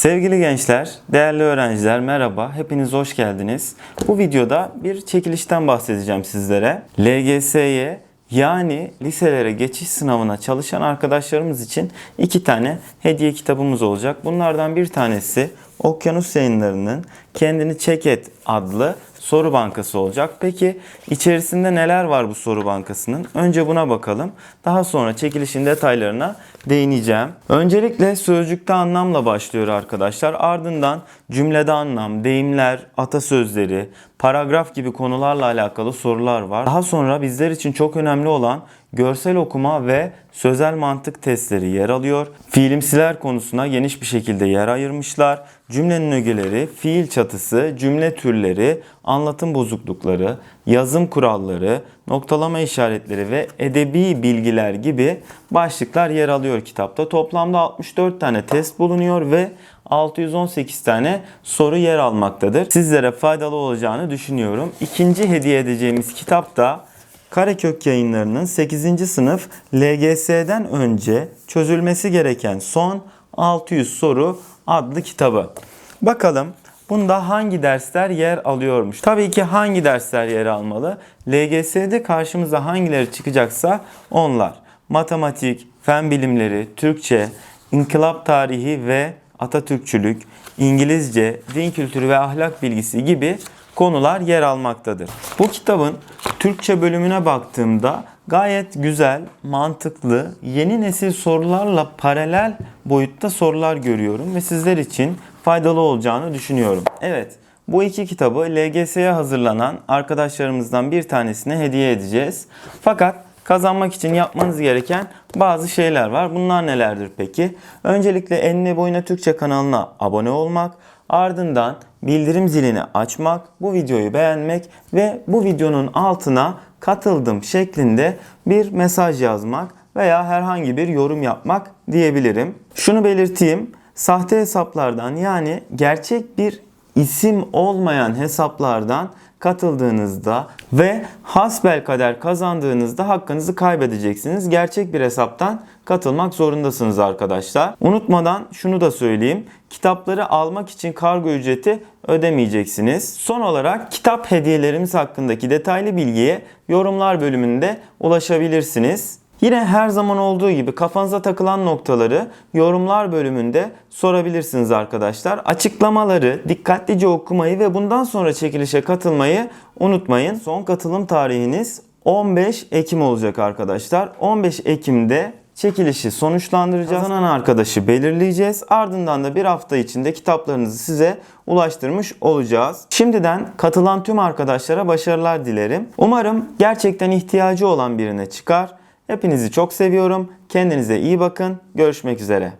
Sevgili gençler, değerli öğrenciler merhaba. Hepiniz hoş geldiniz. Bu videoda bir çekilişten bahsedeceğim sizlere. LGS'ye yani liselere geçiş sınavına çalışan arkadaşlarımız için iki tane hediye kitabımız olacak. Bunlardan bir tanesi Okyanus Yayınları'nın Kendini Çek Et adlı soru bankası olacak. Peki içerisinde neler var bu soru bankasının? Önce buna bakalım. Daha sonra çekilişin detaylarına değineceğim. Öncelikle sözcükte anlamla başlıyor arkadaşlar. Ardından cümlede anlam, deyimler, atasözleri, paragraf gibi konularla alakalı sorular var. Daha sonra bizler için çok önemli olan görsel okuma ve sözel mantık testleri yer alıyor. Fiilimsiler konusuna geniş bir şekilde yer ayırmışlar. Cümlenin ögeleri, fiil çatısı, cümle türleri, anlatım bozuklukları, yazım kuralları, noktalama işaretleri ve edebi bilgiler gibi başlıklar yer alıyor kitapta. Toplamda 64 tane test bulunuyor ve 618 tane soru yer almaktadır. Sizlere faydalı olacağını düşünüyorum. İkinci hediye edeceğimiz kitap da Karekök yayınlarının 8. sınıf LGS'den önce çözülmesi gereken son 600 soru adlı kitabı. Bakalım bunda hangi dersler yer alıyormuş? Tabii ki hangi dersler yer almalı? LGS'de karşımıza hangileri çıkacaksa onlar. Matematik, fen bilimleri, Türkçe, inkılap tarihi ve Atatürkçülük, İngilizce, din kültürü ve ahlak bilgisi gibi konular yer almaktadır. Bu kitabın Türkçe bölümüne baktığımda gayet güzel, mantıklı, yeni nesil sorularla paralel boyutta sorular görüyorum ve sizler için faydalı olacağını düşünüyorum. Evet, bu iki kitabı LGS'ye hazırlanan arkadaşlarımızdan bir tanesine hediye edeceğiz. Fakat kazanmak için yapmanız gereken bazı şeyler var. Bunlar nelerdir peki? Öncelikle Enine Boyuna Türkçe kanalına abone olmak, ardından bildirim zilini açmak, bu videoyu beğenmek ve bu videonun altına katıldım şeklinde bir mesaj yazmak veya herhangi bir yorum yapmak diyebilirim. Şunu belirteyim. Sahte hesaplardan yani gerçek bir isim olmayan hesaplardan katıldığınızda ve hasbelkader kazandığınızda hakkınızı kaybedeceksiniz. Gerçek bir hesaptan katılmak zorundasınız arkadaşlar. Unutmadan şunu da söyleyeyim. Kitapları almak için kargo ücreti ödemeyeceksiniz. Son olarak kitap hediyelerimiz hakkındaki detaylı bilgiye yorumlar bölümünde ulaşabilirsiniz. Yine her zaman olduğu gibi kafanıza takılan noktaları yorumlar bölümünde sorabilirsiniz arkadaşlar. Açıklamaları dikkatlice okumayı ve bundan sonra çekilişe katılmayı unutmayın. Son katılım tarihiniz 15 Ekim olacak arkadaşlar. 15 Ekim'de çekilişi sonuçlandıracağız. Kazanan arkadaşı belirleyeceğiz. Ardından da bir hafta içinde kitaplarınızı size ulaştırmış olacağız. Şimdiden katılan tüm arkadaşlara başarılar dilerim. Umarım gerçekten ihtiyacı olan birine çıkar. Hepinizi çok seviyorum. Kendinize iyi bakın. Görüşmek üzere.